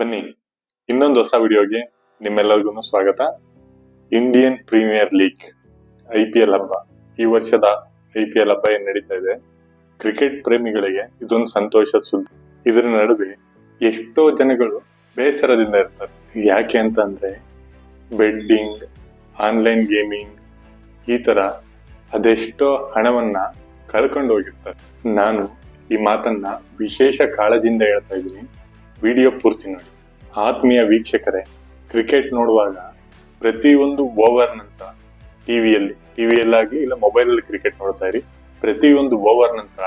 ಬನ್ನಿ, ಇನ್ನೊಂದು ಹೊಸ ವಿಡಿಯೋಗೆ ನಿಮ್ಮೆಲ್ಲರಿಗೂ ಸ್ವಾಗತ. Indian Premier League I P L ಹಬ್ಬ. ಈ ವರ್ಷದ ಐ ಪಿ ಎಲ್ ಹಬ್ಬ ಏನ್ ನಡೀತಾ ಇದೆ? ಕ್ರಿಕೆಟ್ ಪ್ರೇಮಿಗಳಿಗೆ ಇದೊಂದು ಸಂತೋಷದ ಸುದ್ದಿ. ಇದರ ನಡುವೆ ಎಷ್ಟೋ ಜನಗಳು ಬೇಸರದಿಂದ ಇರ್ತಾರೆ. ಯಾಕೆ ಅಂತ ಅಂದ್ರೆ ಬೆಡ್ಡಿಂಗ್ ಆನ್ಲೈನ್ ಗೇಮಿಂಗ್ ಈ ತರ ಅದೆಷ್ಟೋ ಹಣವನ್ನ ಕಳ್ಕೊಂಡು ಹೋಗಿರ್ತಾರೆ. ನಾನು ಈ ಮಾತನ್ನ ವಿಶೇಷ ಕಾಳಜಿಯಿಂದ ಹೇಳ್ತಾ ಇದ್ದೀನಿ. ವಿಡಿಯೋ ಪೂರ್ತಿ ನೋಡಿ. ಆತ್ಮೀಯ ವೀಕ್ಷಕರೇ, ಕ್ರಿಕೆಟ್ ನೋಡುವಾಗ ಪ್ರತಿಯೊಂದು ಓವರ್ ನಂತರ ಟಿವಿಯಲ್ಲಿ ಟಿವಿಯಲ್ಲಾಗಿ ಇಲ್ಲ ಮೊಬೈಲ್ ಅಲ್ಲಿ ಕ್ರಿಕೆಟ್ ನೋಡ್ತಾ ಇರಿ. ಪ್ರತಿಯೊಂದು ಓವರ್ ನಂತರ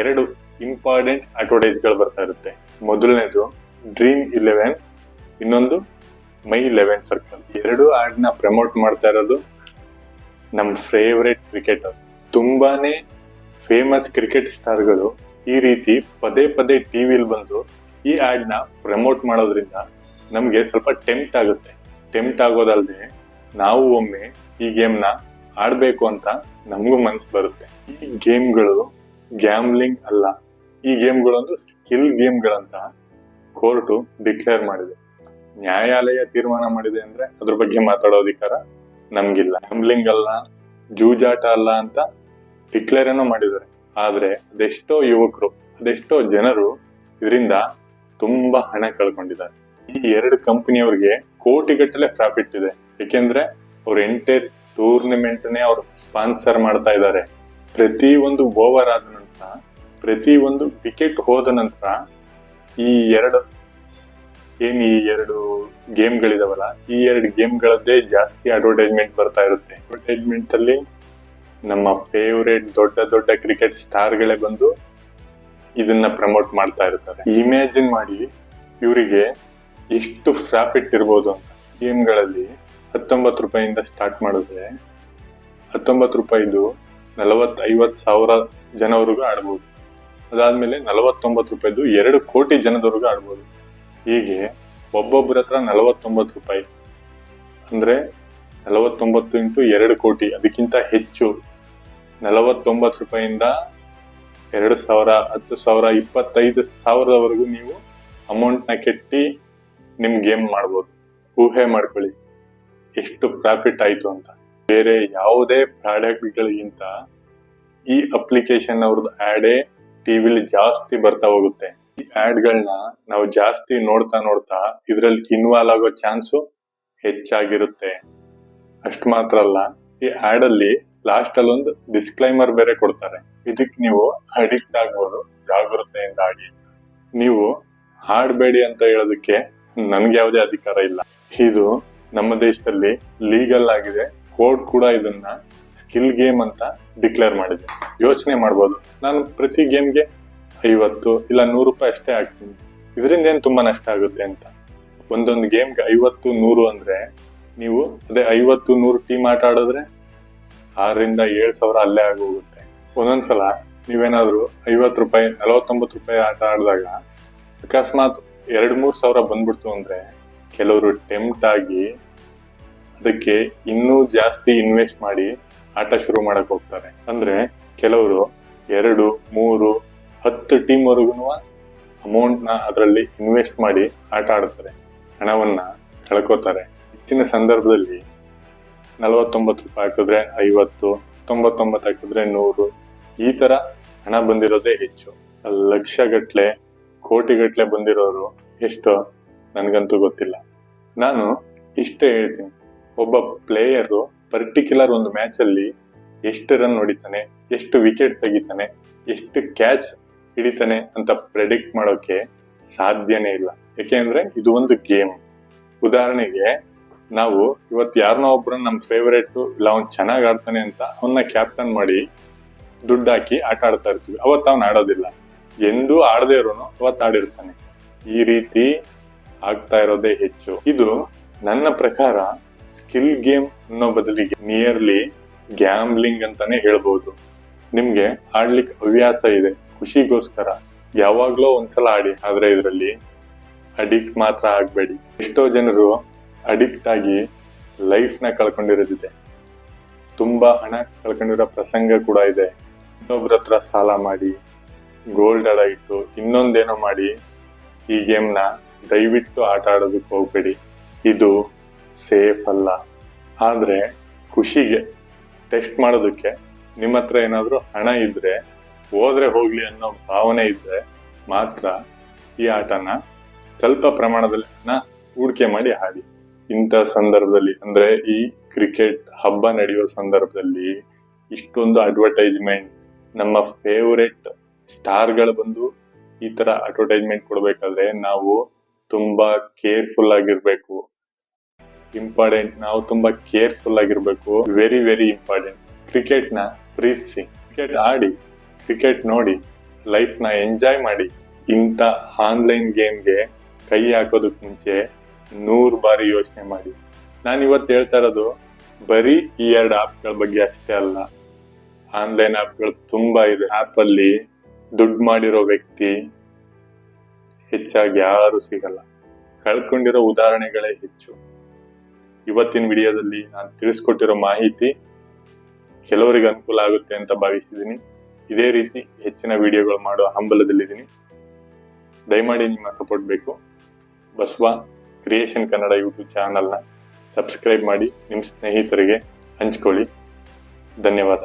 ಎರಡು ಇಂಪಾರ್ಟೆಂಟ್ ಅಡ್ವರ್ಟೈಸ್ಗಳು ಬರ್ತಾ ಇರುತ್ತೆ. ಮೊದಲನೇದು ಡ್ರೀಮ್ ಇಲೆವೆನ್, ಇನ್ನೊಂದು ಮೈ ಇಲೆವೆನ್ ಸರ್ಕಲ್. ಎರಡು ಆಡ್ ಪ್ರಮೋಟ್ ಮಾಡ್ತಾ ಇರೋದು ನಮ್ಮ ಫೇವ್ರೆಟ್ ಕ್ರಿಕೆಟರ್ ತುಂಬಾನೇ ಫೇಮಸ್ ಕ್ರಿಕೆಟ್ ಸ್ಟಾರ್ಗಳು ಈ ರೀತಿ ಪದೇ ಪದೇ ಟಿವಿಲಿ ಬಂದು ಈ ಆಡ್ನ ಪ್ರಮೋಟ್ ಮಾಡೋದ್ರಿಂದ ನಮಗೆ ಸ್ವಲ್ಪ ಟೆಂಪ್ಟ್ ಆಗುತ್ತೆ. ಟೆಂಪ್ಟ್ ಆಗೋದಲ್ಲದೆ ನಾವು ಒಮ್ಮೆ ಈ ಗೇಮ್ನ ಆಡ್ಬೇಕು ಅಂತ ನಮಗೂ ಮನಸ್ಸು ಬರುತ್ತೆ. ಈ ಗೇಮ್ಗಳು ಗ್ಯಾಮ್ಲಿಂಗ್ ಅಲ್ಲ. ಈ ಗೇಮ್ಗಳೊಂದು ಸ್ಕಿಲ್ ಗೇಮ್ಗಳಂತ ಕೋರ್ಟು ಡಿಕ್ಲೇರ್ ಮಾಡಿದೆ. ನ್ಯಾಯಾಲಯ ತೀರ್ಮಾನ ಮಾಡಿದೆ ಅಂದ್ರೆ ಅದ್ರ ಬಗ್ಗೆ ಮಾತಾಡೋ ಅಧಿಕಾರ ನಮ್ಗಿಲ್ಲ. ಗ್ಯಾಮ್ಲಿಂಗ್ ಅಲ್ಲ, ಜೂಜಾಟ ಅಲ್ಲ ಅಂತ ಡಿಕ್ಲೇರ್ ಏನೋ ಮಾಡಿದ್ದಾರೆ. ಆದ್ರೆ ಅದೆಷ್ಟೋ ಯುವಕರು, ಅದೆಷ್ಟೋ ಜನರು ಇದರಿಂದ ತುಂಬಾ ಹಣ ಕಳ್ಕೊಂಡಿದ್ದಾರೆ. ಈ ಎರಡು ಕಂಪನಿಯವ್ರಿಗೆ ಕೋಟಿಗಟ್ಟಲೆ ಪ್ರಾಫಿಟ್ ಇದೆ. ಏಕೆಂದ್ರೆ ಅವ್ರ ಎಂಟೈರ್ ಟೂರ್ನಮೆಂಟ್ ನೇ ಅವ್ರು ಸ್ಪಾನ್ಸರ್ ಮಾಡ್ತಾ ಇದ್ದಾರೆ. ಪ್ರತಿ ಒಂದು ಓವರ್ ಆದ ನಂತರ, ಪ್ರತಿ ಒಂದು ವಿಕೆಟ್ ಹೋದ ನಂತರ ಈ ಎರಡು, ಏನ್ ಈ ಎರಡು ಗೇಮ್ಗಳಿದಾವಲ್ಲ ಈ ಎರಡು ಗೇಮ್ಗಳದ್ದೇ ಜಾಸ್ತಿ ಅಡ್ವರ್ಟೈಸ್ಮೆಂಟ್ ಬರ್ತಾ ಇರುತ್ತೆ. ಅಡ್ವರ್ಟೈಸ್ಮೆಂಟ್ ಅಲ್ಲಿ ನಮ್ಮ ಫೇವ್ರೇಟ್ ದೊಡ್ಡ ದೊಡ್ಡ ಕ್ರಿಕೆಟ್ ಸ್ಟಾರ್ಗಳೇ ಬಂದು ಇದನ್ನ ಪ್ರಮೋಟ್ ಮಾಡ್ತಾ ಇರ್ತಾರೆ. ಇಮ್ಯಾಜಿನ್ ಮಾಡಿ ಇವರಿಗೆ ಎಷ್ಟು ಪ್ರಾಫಿಟ್ ಇರ್ಬೋದು ಅಂತ. ಗೇಮ್ಗಳಲ್ಲಿ ಹತ್ತೊಂಬತ್ತು ರೂಪಾಯಿಂದ ಸ್ಟಾರ್ಟ್ ಮಾಡಿದ್ರೆ ಹತ್ತೊಂಬತ್ತು ರೂಪಾಯಿದು ನಲವತ್ತೈವತ್ತು ಸಾವಿರ ಜನವರೆಗೂ ಆಡ್ಬೋದು. ಅದಾದ್ಮೇಲೆ ನಲವತ್ತೊಂಬತ್ತು ರೂಪಾಯಿದು ಎರಡು ಕೋಟಿ ಜನದವರೆಗೂ ಆಡ್ಬೋದು. ಹೀಗೆ ಒಬ್ಬೊಬ್ಬರ ಹತ್ರ ನಲವತ್ತೊಂಬತ್ತು ರೂಪಾಯಿ ಅಂದ್ರೆ ನಲವತ್ತೊಂಬತ್ತು ಇಂಟು ಎರಡು ಕೋಟಿ, ಅದಕ್ಕಿಂತ ಹೆಚ್ಚು. ನಲವತ್ತೊಂಬತ್ತು ರೂಪಾಯಿಂದ ಎರಡು ಸಾವಿರ ಹತ್ತು ಸಾವಿರ ಇಪ್ಪತ್ತೈದು ಸಾವಿರದವರೆಗೂ ನೀವು ಅಮೌಂಟ್ನ ಕೆಟ್ಟಿ ನಿಮ್ ಗೇಮ್ ಮಾಡ್ಬೋದು. ಊಹೆ ಮಾಡ್ಕೊಳ್ಳಿ. ಎಷ್ಟು ಪ್ರಾಫಿಟ್ ಆಯ್ತು ಅಂತ. ಬೇರೆ ಯಾವುದೇ ಪ್ರಾಡಕ್ಟ್ಗಳಿಗಿಂತ ಈ ಅಪ್ಲಿಕೇಶನ್ ಅವ್ರದ್ದು ಆಡೇ ಟಿವಿಲಿ ಜಾಸ್ತಿ ಬರ್ತಾ ಹೋಗುತ್ತೆ. ಈ ಆ್ಯಡ್ಗಳನ್ನ ನಾವು ಜಾಸ್ತಿ ನೋಡ್ತಾ ನೋಡ್ತಾ ಇದ್ರಲ್ಲಿ ಇನ್ವಾಲ್ವ್ ಆಗೋ ಚಾನ್ಸು ಹೆಚ್ಚಾಗಿರುತ್ತೆ. ಅಷ್ಟು ಮಾತ್ರ ಅಲ್ಲ. ಈ ಆಡ್ ಅಲ್ಲಿ ಲಾಸ್ಟ್ ಅಲ್ಲಿ ಒಂದು ಡಿಸ್ಕ್ಲೈಮರ್ ಬೇರೆ ಕೊಡ್ತಾರೆ. ಇದಕ್ ನೀವು ಅಡಿಕ್ಟ್ ಆಗ್ಬೋದು, ಜಾಗೃತೆಯಿಂದ ಆಗಿ. ನೀವು ಹಾಡ್ಬೇಡಿ ಅಂತ ಹೇಳೋದಕ್ಕೆ ನನ್ಗೆ ಯಾವುದೇ ಅಧಿಕಾರ ಇಲ್ಲ. ಇದು ನಮ್ಮ ದೇಶದಲ್ಲಿ ಲೀಗಲ್ ಆಗಿದೆ. ಕೋರ್ಟ್ ಕೂಡ ಇದನ್ನ ಸ್ಕಿಲ್ ಗೇಮ್ ಅಂತ ಡಿಕ್ಲೇರ್ ಮಾಡಿದೆ. ಯೋಚನೆ ಮಾಡ್ಬೋದು. ನಾನು ಪ್ರತಿ ಗೇಮ್ಗೆ ಐವತ್ತು ಇಲ್ಲ ನೂರು ರೂಪಾಯಿ ಅಷ್ಟೇ ಹಾಕ್ತೀನಿ. ಇದರಿಂದ ಏನು ತುಂಬಾ ನಷ್ಟ ಆಗುತ್ತೆ ಅಂತ? ಒಂದೊಂದು ಗೇಮ್ಗೆ ಐವತ್ತು ನೂರು ಅಂದ್ರೆ ನೀವು ಅದೇ ಐವತ್ತು ನೂರು ಟೀಮ್ ಆಟ ಆಡಿದ್ರೆ ಆರರಿಂದ ಏಳು ಸಾವಿರ ಅಲ್ಲೇ ಆಗೋಗುತ್ತೆ. ಒಂದೊಂದ್ಸಲ ನೀವೇನಾದ್ರೂ ಐವತ್ತು ರೂಪಾಯಿ, ನಲವತ್ತೊಂಬತ್ತು ರೂಪಾಯಿ ಆಟ ಆಡಿದಾಗ ಅಕಸ್ಮಾತ್ ಎರಡು ಮೂರು ಸಾವಿರ ಬಂದ್ಬಿಡ್ತು ಅಂದ್ರೆ ಕೆಲವರು ಟೆಂಪ್ಟ್ ಆಗಿ ಅದಕ್ಕೆ ಇನ್ನೂ ಜಾಸ್ತಿ ಇನ್ವೆಸ್ಟ್ ಮಾಡಿ ಆಟ ಶುರು ಮಾಡಕ್ ಹೋಗ್ತಾರೆ. ಅಂದ್ರೆ ಕೆಲವರು ಎರಡು, ಮೂರು, ಹತ್ತು ಟೀಮ್ ವರೆಗೂ ಅಮೌಂಟ್ನ ಅದರಲ್ಲಿ ಇನ್ವೆಸ್ಟ್ ಮಾಡಿ ಆಟ ಆಡ್ತಾರೆ, ಹಣವನ್ನ ಕಳ್ಕೋತಾರೆ. ಹೆಚ್ಚಿನ ಸಂದರ್ಭದಲ್ಲಿ ನಲವತ್ತೊಂಬತ್ತು ರೂಪಾಯಿ ಹಾಕಿದ್ರೆ ಐವತ್ತು, ತೊಂಬತ್ತೊಂಬತ್ತು ಹಾಕಿದ್ರೆ ನೂರು. ಈ ತರ ಹಣ ಬಂದಿರೋದೇ ಹೆಚ್ಚು. ಲಕ್ಷ ಗಟ್ಲೆ ಕೋಟಿಗಟ್ಲೆ ಬಂದಿರೋರು ಎಷ್ಟು ನನಗಂತೂ ಗೊತ್ತಿಲ್ಲ. ನಾನು ಇಷ್ಟೇ ಹೇಳ್ತೀನಿ. ಒಬ್ಬ ಪ್ಲೇಯರು ಪರ್ಟಿಕ್ಯುಲರ್ ಒಂದು ಮ್ಯಾಚ್ ಅಲ್ಲಿ ಎಷ್ಟು ರನ್ ಹೊಡಿತಾನೆ, ಎಷ್ಟು ವಿಕೆಟ್ ತೆಗಿತಾನೆ, ಎಷ್ಟು ಕ್ಯಾಚ್ ಹಿಡಿತಾನೆ ಅಂತ ಪ್ರೆಡಿಕ್ಟ್ ಮಾಡೋಕೆ ಸಾಧ್ಯನೇ ಇಲ್ಲ. ಯಾಕೆಂದ್ರೆ ಇದು ಒಂದು ಗೇಮ್ ಉದಾಹರಣೆಗೆ ನಾವು ಇವತ್ತು ಯಾರನ್ನೋ ಒಬ್ರನ್ನ ನಮ್ಮ ಫೇವ್ರೇಟು ಇಲ್ಲ ಅವ್ನು ಚೆನ್ನಾಗಿ ಆಡ್ತಾನೆ ಅಂತ ಅವನ್ನ ಕ್ಯಾಪ್ಟನ್ ಮಾಡಿ ದುಡ್ಡು ಹಾಕಿ ಆಟ ಆಡ್ತಾ ಇರ್ತೀವಿ. ಅವತ್ತು ಅವ್ನು ಆಡೋದಿಲ್ಲ. ಎಂದೂ ಆಡದೇ ಇರೋನು ಅವತ್ತು ಆಡಿರ್ತಾನೆ. ಈ ರೀತಿ ಆಗ್ತಾ ಇರೋದೇ ಹೆಚ್ಚು. ಇದು ನನ್ನ ಪ್ರಕಾರ ಸ್ಕಿಲ್ ಗೇಮ್ ಅನ್ನೋ ಬದಲಿಗೆ ನಿಯರ್ಲಿ ಗ್ಯಾಮ್ಲಿಂಗ್ ಅಂತಾನೆ ಹೇಳ್ಬೋದು. ನಿಮ್ಗೆ ಆಡ್ಲಿಕ್ಕೆ ಹವ್ಯಾಸ ಇದೆ. ಖುಷಿಗೋಸ್ಕರ ಯಾವಾಗ್ಲೋ ಒಂದ್ಸಲ ಆಡಿ, ಆದ್ರೆ ಇದರಲ್ಲಿ ಅಡಿಕ್ಟ್ ಮಾತ್ರ ಆಗ್ಬೇಡಿ. ಎಷ್ಟೋ ಜನರು ಅಡಿಕ್ಟ್ ಆಗಿ ಲೈಫ್ನ ಕಳ್ಕೊಂಡಿರೋದಿದೆ. ತುಂಬಾ ಹಣ ಕಳ್ಕೊಂಡಿರೋ ಪ್ರಸಂಗ ಕೂಡ ಇದೆ. ಇನ್ನೊಬ್ರ ಹತ್ರ ಸಾಲ ಮಾಡಿ ಗೋಲ್ಡ್ ಅಡ ಇಟ್ಟು ಇನ್ನೊಂದೇನೋ ಮಾಡಿ ಈ ಗೇಮ್ನ ದಯವಿಟ್ಟು ಆಟ ಆಡೋದಕ್ಕೆ ಹೋಗ್ಬೇಡಿ. ಇದು ಸೇಫ್ ಅಲ್ಲ. ಆದ್ರೆ ಖುಷಿಗೆ ಟೆಸ್ಟ್ ಮಾಡೋದಕ್ಕೆ ನಿಮ್ಮ ಹತ್ರ ಏನಾದರೂ ಹಣ ಇದ್ರೆ, ಹೋದ್ರೆ ಹೋಗ್ಲಿ ಅನ್ನೋ ಭಾವನೆ ಇದ್ದರೆ ಮಾತ್ರ ಈ ಆಟನ ಸ್ವಲ್ಪ ಪ್ರಮಾಣದಲ್ಲಿ ಹಣ ಹೂಡಿಕೆ ಮಾಡಿ ಆಡಿ ಇಂಥ ಸಂದರ್ಭದಲ್ಲಿ, ಅಂದ್ರೆ ಈ ಕ್ರಿಕೆಟ್ ಹಬ್ಬ ನಡೆಯುವ ಸಂದರ್ಭದಲ್ಲಿ ಇಷ್ಟೊಂದು ಅಡ್ವರ್ಟೈಸ್ಮೆಂಟ್ ನಮ್ಮ ಫೇವರೆಟ್ ಸ್ಟಾರ್ಗಳು ಬಂದು ಈ ತರ ಅಡ್ವರ್ಟೈಸ್ಮೆಂಟ್ ಕೊಡ್ಬೇಕಾದ್ರೆ ನಾವು ತುಂಬಾ ಕೇರ್ಫುಲ್ ಆಗಿರ್ಬೇಕು. ಇಂಪಾರ್ಟೆಂಟ್ ನಾವು ತುಂಬಾ ಕೇರ್ಫುಲ್ ಆಗಿರ್ಬೇಕು. ವೆರಿ ವೆರಿ ಇಂಪಾರ್ಟೆಂಟ್ ಕ್ರಿಕೆಟ್ನ ಪ್ರೀತಿಸಿ ಕ್ರಿಕೆಟ್ ಆಡಿ ಕ್ರಿಕೆಟ್ ನೋಡಿ ಲೈಫ್ನ ಎಂಜಾಯ್ ಮಾಡಿ ಇಂಥ ಆನ್ಲೈನ್ ಗೇಮ್ಗೆ ಕೈ ಹಾಕೋದಕ್ಕೆ ಮುಂಚೆ ನೂರ್ ಬಾರಿ ಯೋಚನೆ ಮಾಡಿ. ನಾನು ಇವತ್ತು ಹೇಳ್ತಾ ಇರೋದು, ಬರೀ ಈ ಎರಡು ಆ್ಯಪ್ಗಳ ಬಗ್ಗೆ ಅಷ್ಟೇ ಅಲ್ಲ. ಆನ್ಲೈನ್ ಆ್ಯಪ್ಗಳು ತುಂಬಾ ಇದೆ. ಆಪ್ ಅಲ್ಲಿ ದುಡ್ಡು ಮಾಡಿರೋ ವ್ಯಕ್ತಿ ಹೆಚ್ಚಾಗಿ ಯಾರು ಸಿಗಲ್ಲ. ಕಳ್ಕೊಂಡಿರೋ ಉದಾಹರಣೆಗಳೇ ಹೆಚ್ಚು. ಇವತ್ತಿನ ವಿಡಿಯೋದಲ್ಲಿ ನಾನು ತಿಳಿಸ್ಕೊಟ್ಟಿರೋ ಮಾಹಿತಿ ಕೆಲವರಿಗೆ ಅನುಕೂಲ ಆಗುತ್ತೆ ಅಂತ ಭಾವಿಸಿದ್ದೀನಿ ಇದೇ ರೀತಿ ಹೆಚ್ಚಿನ ವಿಡಿಯೋಗಳು ಮಾಡೋ ಹಂಬಲದಲ್ಲಿದ್ದೀನಿ. ದಯಮಾಡಿ ನಿಮ್ಮ ಸಪೋರ್ಟ್ ಬೇಕು. ಬಸವ ಕ್ರಿಯೇಷನ್ ಕನ್ನಡ ಯೂಟ್ಯೂಬ್ ಚಾನಲ್ನ ಸಬ್ಸ್ಕ್ರೈಬ್ ಮಾಡಿ ನಿಮ್ಮ ಸ್ನೇಹಿತರಿಗೆ ಹಂಚ್ಕೊಳ್ಳಿ. ಧನ್ಯವಾದ.